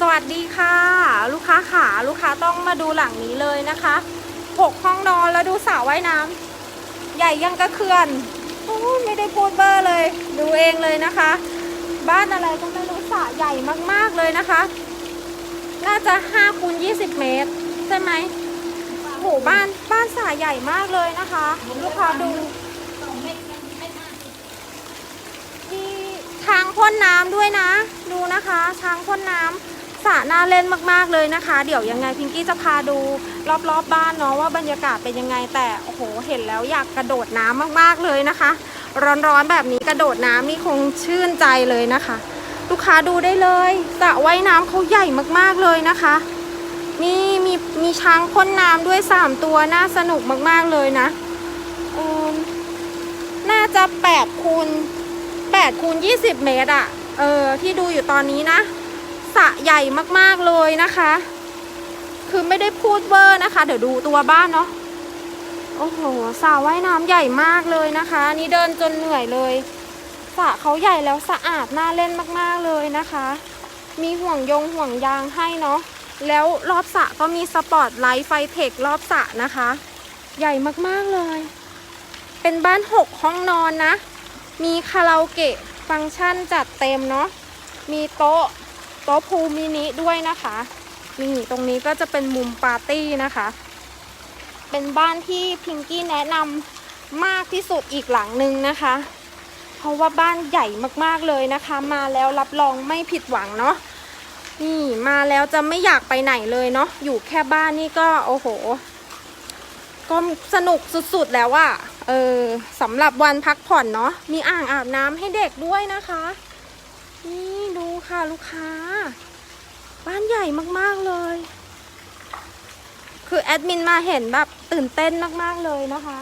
สวัสดีค่ะ ลูกค้าขาลูกค้าต้องมาดูหลังนี้เลยนะคะหกห้องนอนแล้วดูสระว่ายน้ำใหญ่ยังกระเขื่อนโอ้ไม่ได้พูดเบอร์เลย ดูเองเลยนะคะ บ้านอะไรก็ไม่รู้สระใหญ่มากๆเลยนะคะ น่าจะ5คูณ20เมตร ใช่ไหมโหบ้านบ้านสระใหญ่มากเลยนะคะ ลูกค้าดูมีช้างพ่นน้ำด้วยนะ ดูนะคะช้างพ่นน้ำ สระน่าเล่นมากๆเลยนะคะ เดี๋ยวยังไงพิงกี้จะพาดูรอบๆบบ้านเนาะว่าบรรยากาศเป็นยังไงแต่โอ้โหเห็นแล้วอยากกระโดดน้ำมากๆเลยนะคะ ร้อนๆแบบนี้กระโดดน้ำนี่คงชื่นใจเลยนะคะ ลูกค้าดูได้เลยสระว่ายน้ำเขาใหญ่มากๆเลยนะคะ นี่มีมีช้างพ่นน้ำด้วยสามตัวน่าสนุกมากๆเลยนะน่าจะแปดคูณ8คูณ20 เมตรอะเออที่ดูอยู่ตอนนี้นะ สระใหญ่มากๆเลยนะคะ คือไม่ได้พูดเวอร์นะคะ เดี๋ยวดูตัวบ้านเนาะโอ้โหสระว่ายน้ำใหญ่มากเลยนะคะนี่เดินจนเหนื่อยเลยสระเขาใหญ่แล้วสะอาดน่าเล่นมากๆเลยนะคะ มีห่วงยงห่วงยางให้เนาะแล้วรอบสระก็มีสปอตไลท์ไฟเทครอบสระนะคะ ใหญ่มากๆเลย เป็นบ้านหกห้องนอนนะ มีคาราโอเกะฟังก์ชันจัดเต็มเนาะมีโต๊ะ โต๊ะพูลมินิด้วยนะคะนี่ตรงนี้ก็จะเป็นมุมปาร์ตี้นะคะ เป็นบ้านที่พิงกี้แนะนำมากที่สุดอีกหลังหนึ่งนะคะ เพราะว่าบ้านใหญ่มากๆเลยนะคะ มาแล้วรับรองไม่ผิดหวังเนาะนี่มาแล้วจะไม่อยากไปไหนเลยเนาะอยู่แค่บ้านนี่ก็โอ้โห ก็สนุกสุดๆแล้วอะเออสำหรับวันพักผ่อนเนาะมีอ่างอาบน้ำให้เด็กด้วยนะคะ นี่ดูค่ะลูกค้า บ้านใหญ่มากๆเลย คือแอดมินมาเห็นแบบตื่นเต้นมากๆเลยนะคะ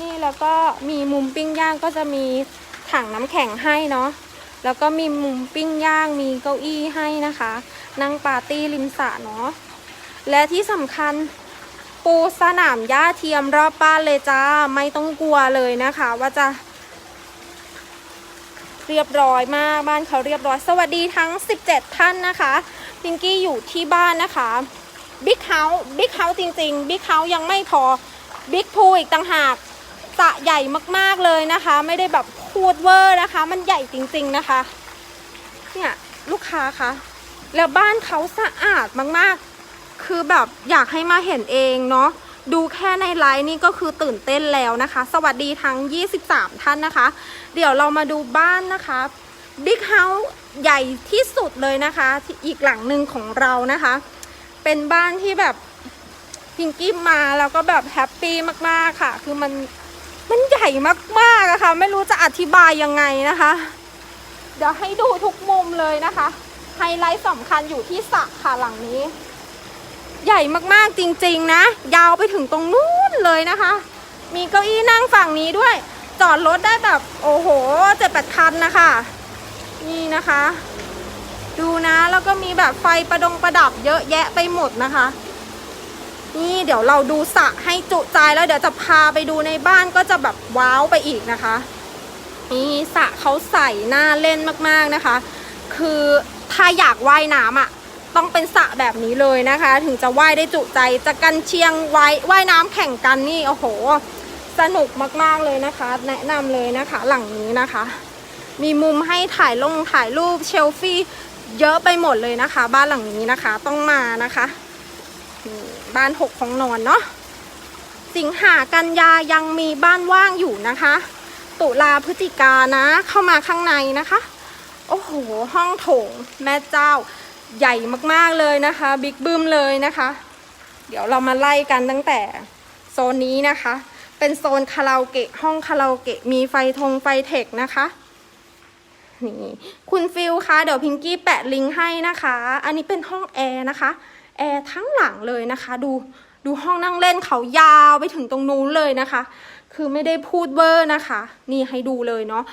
นี่แล้วก็มีมุมปิ้งย่างก็จะมีถังน้ำแข็งให้เนาะแล้วก็มีมุมปิ้งย่างมีเก้าอี้ให้นะคะ นั่งปาร์ตี้ริมสระเนาะและที่สำคัญปูสนามหญ้าเทียมรอบบ้านเลยจ้า ไม่ต้องกลัวเลยนะคะ ว่าจะ เรียบร้อยมากบ้านเขาเรียบร้อย สวัสดีทั้ง 17 ท่านนะคะพิงกี้อยู่ที่บ้านนะคะบิ๊กเฮาส์บิ๊กเฮาส์จริงๆบิ๊กเฮาส์ยังไม่พอบิ๊กพูอีกต่างหากสะใหญ่มากๆเลยนะคะ ไม่ได้แบบพูดเวอร์นะคะ มันใหญ่จริงๆนะคะเนี่ยลูกค้าคะแล้วบ้านเขาสะอาดมากๆ คือแบบอยากให้มาเห็นเองเนาะ ดูแค่ในไลน์นี่ก็คือตื่นเต้นแล้วนะคะ สวัสดีทั้ง 23 ท่านนะคะ เดี๋ยวเรามาดูบ้านนะคะบิ๊กเฮาส์ใหญ่ที่สุดเลยนะคะอีกหลังหนึ่งของเรานะคะ เป็นบ้านที่แบบพิงกี้มาแล้วก็แบบแฮปปี้มากๆค่ะ คือมันมันใหญ่มากๆอะค่ะ ไม่รู้จะอธิบายยังไงนะคะ เดี๋ยวให้ดูทุกมุมเลยนะคะ ไฮไลท์สำคัญอยู่ที่สระค่ะหลังนี้ ใหญ่มากๆจริงๆนะ ยาวไปถึงตรงนู้นเลยนะคะ มีเก้าอี้นั่งฝั่งนี้ด้วย จอดรถได้แบบโอ้โหเจ็ดแปดคันนะคะ นี่นะคะ ดูนะแล้วก็มีแบบไฟประดงประดับเยอะแยะไปหมดนะคะ นี่เดี๋ยวเราดูสระให้จุใจแล้วเดี๋ยวจะพาไปดูในบ้านก็จะแบบว้าวไปอีกนะคะ นี่สระเขาใส่หน้าเล่นมากๆนะคะ คือถ้าอยากว่ายน้ำอะ ต้องเป็นสระแบบนี้เลยนะคะ ถึงจะว่ายได้จุใจจะกันเชียงไว้ว่ายน้ำแข่งกันนี่โอ้โห สนุกมากๆเลยนะคะ แนะนำเลยนะคะ หลังนี้นะคะ มีมุมให้ถ่ายลงถ่ายรูปเชลฟี่เยอะไปหมดเลยนะคะ บ้านหลังนี้นะคะต้องมานะคะบ้านหกของนอนเนาะสิงหากันยายังมีบ้านว่างอยู่นะคะ ตุลาพฤศจิกานะเข้ามาข้างในนะคะ โอ้โห ห้องโถงแม่เจ้า ใหญ่มากๆเลยนะคะบิ๊กบึ้มเลยนะคะ เดี๋ยวเรามาไล่กันตั้งแต่โซนนี้นะคะ เป็นโซนคาราโอเกะห้องคาราโอเกะมีไฟทงไฟเทคนะคะนี่คุณฟิลคะเดี๋ยวพิงกี้แปะลิงก์ให้นะคะ อันนี้เป็นห้องแอร์นะคะแอร์ทั้งหลังเลยนะคะ ดูดูห้องนั่งเล่นเขายาวไปถึงตรงนู้นเลยนะคะ คือไม่ได้พูดเวอร์นะคะ นี่ให้ดูเลยเนาะ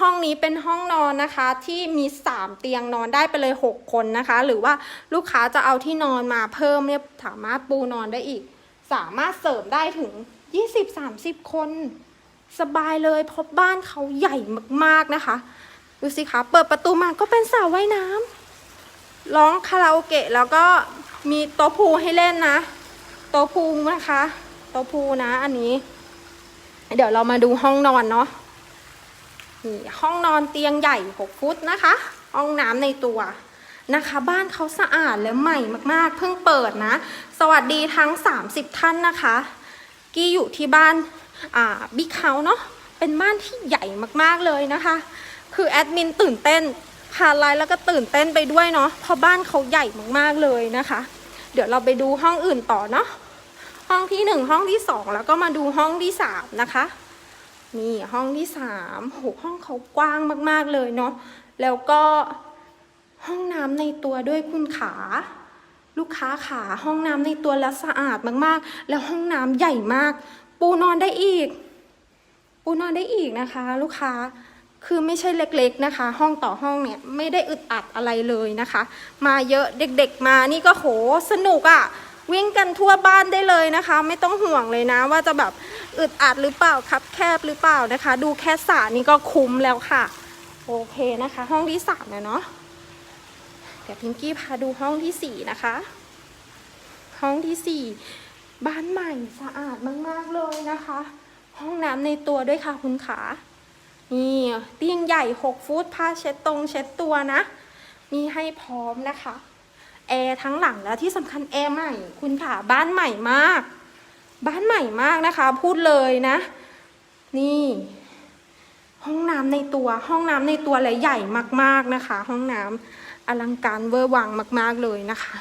ห้องนี้เป็นห้องนอนนะคะที่มี 3 เตียงนอนได้ไปเลย 6 คนนะคะ หรือว่าลูกค้าจะเอาที่นอนมาเพิ่มเนี่ยสามารถปูนอนได้อีก สามารถเสริมได้ถึง 20-30 คน สบายเลยเพราะบ้านเขาใหญ่มากๆนะคะดูสิคะเปิดประตูมาก็เป็นสระว่ายน้ำร้องคาราโอเกะแล้วก็มีโต๊ะพูให้เล่นนะ โต๊ะพูนะคะ โต๊ะพูนะอันนี้ เดี๋ยวเรามาดูห้องนอนเนาะ นี่ห้องนอนเตียงใหญ่ 6 ฟุตนะคะ ห้องน้ำในตัวนะคะ บ้านเขาสะอาดและใหม่มากๆ เพิ่งเปิดนะ สวัสดีทั้ง 30 ท่านนะคะ กี้อยู่ที่บ้านอ่าบิ๊กเฮาเนาะเป็นบ้านที่ใหญ่มากๆเลยนะคะ คือแอดมินตื่นเต้นผ่านไลน์แล้วก็ตื่นเต้นไปด้วยเนาะเพราะบ้านเขาใหญ่มากๆเลยนะคะ เดี๋ยวเราไปดูห้องอื่นต่อเนาะห้องที่หนึ่งห้องที่สองแล้วก็มาดูห้องที่สามนะคะ นี่ห้องที่สามโหห้องเขากว้างมาก ๆ เลยเนาะ แล้วก็ห้องน้ำในตัวด้วยคุณขา ลูกค้าขาห้องน้ำในตัวแล้วสะอาดมากๆ แล้วห้องน้ำใหญ่มาก ปูนอนได้อีก ปูนอนได้อีกนะคะ ลูกค้าคือไม่ใช่เล็กๆนะคะ ห้องต่อห้องเนี่ยไม่ได้อึดอัดอะไรเลยนะคะ มาเยอะเด็กๆมานี่ก็โหสนุกอะ่ะ วิ่งกันทั่วบ้านได้เลยนะคะ ไม่ต้องห่วงเลยนะว่าจะแบบ อึดอัดหรือเปล่าครับแคบหรือเปล่านะคะ ดูแค่สระนี่ก็คุ้มแล้วค่ะ โอเคนะคะ ห้องที่สามแล้วเนาะเดี๋ยวพิงกี้พาดูห้องที่สี่นะคะ ห้องที่สี่บ้านใหม่สะอาดมาก ๆ เลยนะคะ ห้องน้ำในตัวด้วยค่ะคุณขา นี่เตียงใหญ่6ฟุตผ้าเช็ดตรงเช็ดตัวนะ มีให้พร้อมนะคะ แอร์ทั้งหลังแล้วที่สำคัญแอร์ใหม่ คุณค่ะบ้านใหม่มาก บ้านใหม่มากนะคะ พูดเลยนะ นี่ ห้องน้ำในตัว ห้องน้ำในตัวและใหญ่มากๆนะคะ ห้องน้ำอลังการเวอร์วังมาก ๆเลยนะคะ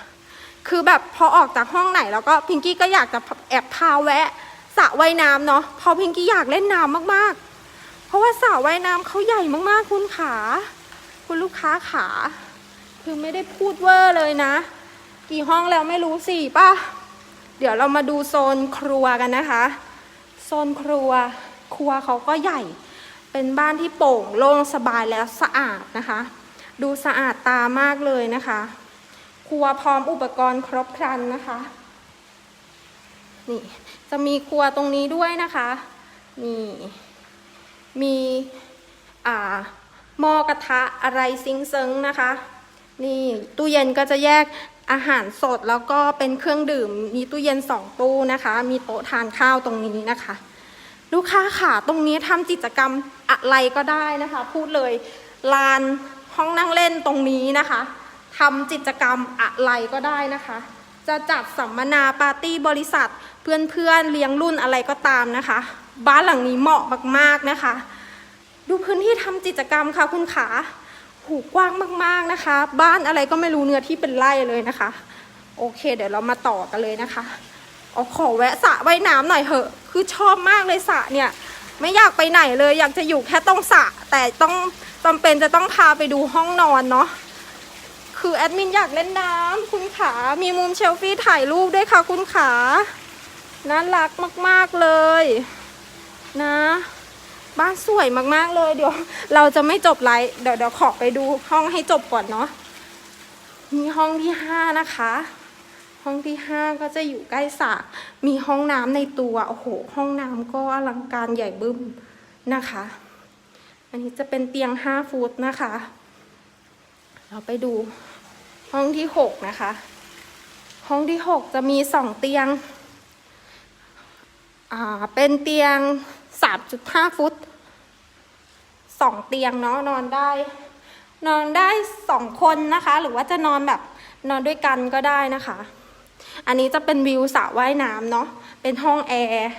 คือแบบพอออกจากห้องไหนแล้วก็พิงกี้ก็อยากจะแอบพาแวะสระว่ายน้ำเนาะพอพิงกี้อยากเล่นน้ำมากๆ เพราะว่าสระว่ายน้ำเขาใหญ่มากๆ คุณขา คุณลูกค้าขา คือไม่ได้พูดเวอร์เลยนะ กี่ห้องแล้วไม่รู้สิป่ะ เดี๋ยวเรามาดูโซนครัวกันนะคะ โซนครัวครัวเขาก็ใหญ่ เป็นบ้านที่โปร่งโล่งสบายแล้วสะอาดนะคะ ดูสะอาดตามากเลยนะคะ ครัวพร้อมอุปกรณ์ครบครันนะคะ นี่จะมีครัวตรงนี้ด้วยนะคะ นี่ มีอ่าหม้อกระทะอะไรซิงเซิงนะคะ นี่ตู้เย็นก็จะแยก อาหารสดแล้วก็เป็นเครื่องดื่มมีตู้เย็นสองตู้นะคะ มีโต๊ะทานข้าวตรงนี้นะคะ ลูกค้าขาตรงนี้ทำกิจกรรมอะไรก็ได้นะคะ พูดเลยลานห้องนั่งเล่นตรงนี้นะคะทำกิจกรรมอะไรก็ได้นะคะ จะจัดสัมมนาปาร์ตี้บริษัท เพื่อนๆเลี้ยงรุ่นอะไรก็ตามนะคะ บ้านหลังนี้เหมาะมากๆนะคะ ดูพื้นที่ทำกิจกรรมค่ะคุณขา หูกว้างมากๆนะคะ บ้านอะไรก็ไม่รู้เนื้อที่เป็นไร่เลยนะคะ โอเค เดี๋ยวเรามาต่อกันเลยนะคะเอาขอแวะสระว่ายน้ำหน่อยเหอะ คือชอบมากเลยสระเนี่ย ไม่อยากไปไหนเลย อยากจะอยู่แค่ตรงสระแต่ต้องจำเป็นจะต้องพาไปดูห้องนอนเนาะคือแอดมินอยากเล่นน้ำคุณขา มีมุมเชลฟี่ถ่ายรูปด้วยค่ะคุณขาน่ารักมาก ๆเลย นะ บ้านสวยมากๆเลย เดี๋ยว เราจะไม่จบไลฟ์เดี๋ยวเดี๋ยวขอไปดูห้องให้จบก่อนเนาะมีห้องที่ห้านะคะ ห้องที่ห้าก็จะอยู่ใกล้สระมีห้องน้ำในตัวโอ้โหห้องน้ำก็อลังการใหญ่บึ้มนะคะ อันนี้จะเป็นเตียงห้าฟุตนะคะ เราไปดูห้องที่หกนะคะ ห้องที่หกจะมีสองเตียง อ่าเป็นเตียง สามจุดห้าฟุตสองเตียงเนาะนอนได้ นอนได้สองคนนะคะ หรือว่าจะนอนแบบนอนด้วยกันก็ได้นะคะ อันนี้จะเป็นวิวสระว่ายน้ำเนาะเป็นห้องแอร์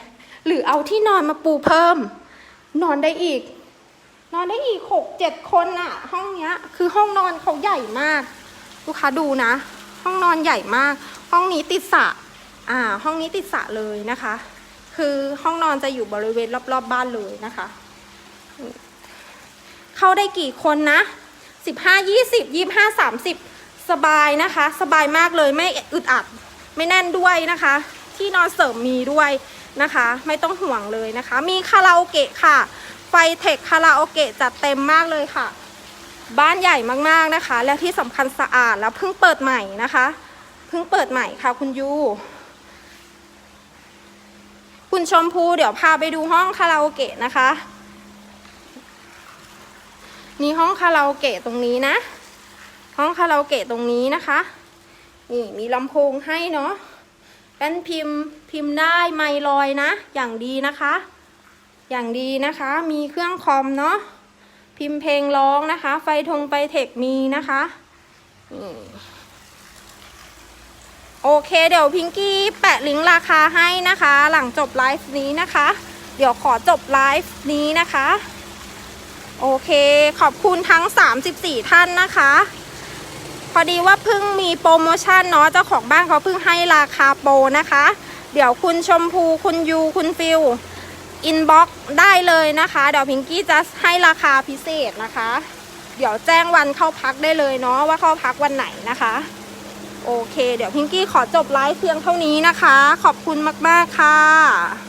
หรือเอาที่นอนมาปูเพิ่ม นอนได้อีก นอนได้อีกหกเจ็ดคนอะห้องเนี้ย คือห้องนอนเขาใหญ่มาก ลูกค้าดูนะ ห้องนอนใหญ่มาก ห้องนี้ติดสระอ่า ห้องนี้ติดสระเลยนะคะ คือห้องนอนจะอยู่บริเวณรอบๆบบ้านเลยนะคะ เข้าได้กี่คนนะสิบห้ายี่สิบยี่ห้าสามสิบสบายนะคะ สบายมากเลยไม่อึดอัดไม่แน่นด้วยนะคะ ที่นอนเสริมมีด้วยนะคะ ไม่ต้องห่วงเลยนะคะ มีคาราโอเกะค่ะ ไฟเทคคาราโอเกะจัดเต็มมากเลยค่ะ บ้านใหญ่มากๆนะคะ แล้วที่สำคัญสะอาดแล้วเพิ่งเปิดใหม่นะคะ เพิ่งเปิดใหม่ค่ะคุณยู คุณชมพูเดี๋ยวพาไปดูห้องคาราโอเกะนะคะนี่ห้องคาราโอเกะตรงนี้นะ ห้องคาราโอเกะตรงนี้นะคะ นี่มีลำโพงให้เนาะแป้นพิมพ์พิมพ์ได้ไมค์ลอยนะ อย่างดีนะคะ อย่างดีนะคะ มีเครื่องคอมเนาะพิมพ์เพลงร้องนะคะ ไฟทงไฟเทคมีนะคะนี่ โอเคเดี๋ยวพิงกี้แปะลิงก์ราคาให้นะคะ หลังจบไลฟ์นี้นะคะ เดี๋ยวขอจบไลฟ์นี้นะคะ โอเคขอบคุณทั้ง 34 ท่านนะคะ พอดีว่าเพิ่งมีโปรโมชั่นเนาะเจ้าของบ้านเขาเพิ่งให้ราคาโปรนะคะ เดี๋ยวคุณชมพูคุณยูคุณฟิลอินบ็อกได้เลยนะคะ เดี๋ยวพิงกี้จะให้ราคาพิเศษนะคะ เดี๋ยวแจ้งวันเข้าพักได้เลยเนาะว่าเข้าพักวันไหนนะคะ โอเค เดี๋ยวพิงกี้ขอจบไลฟ์เพียงเท่านี้นะคะ ขอบคุณมาก ๆ ค่ะ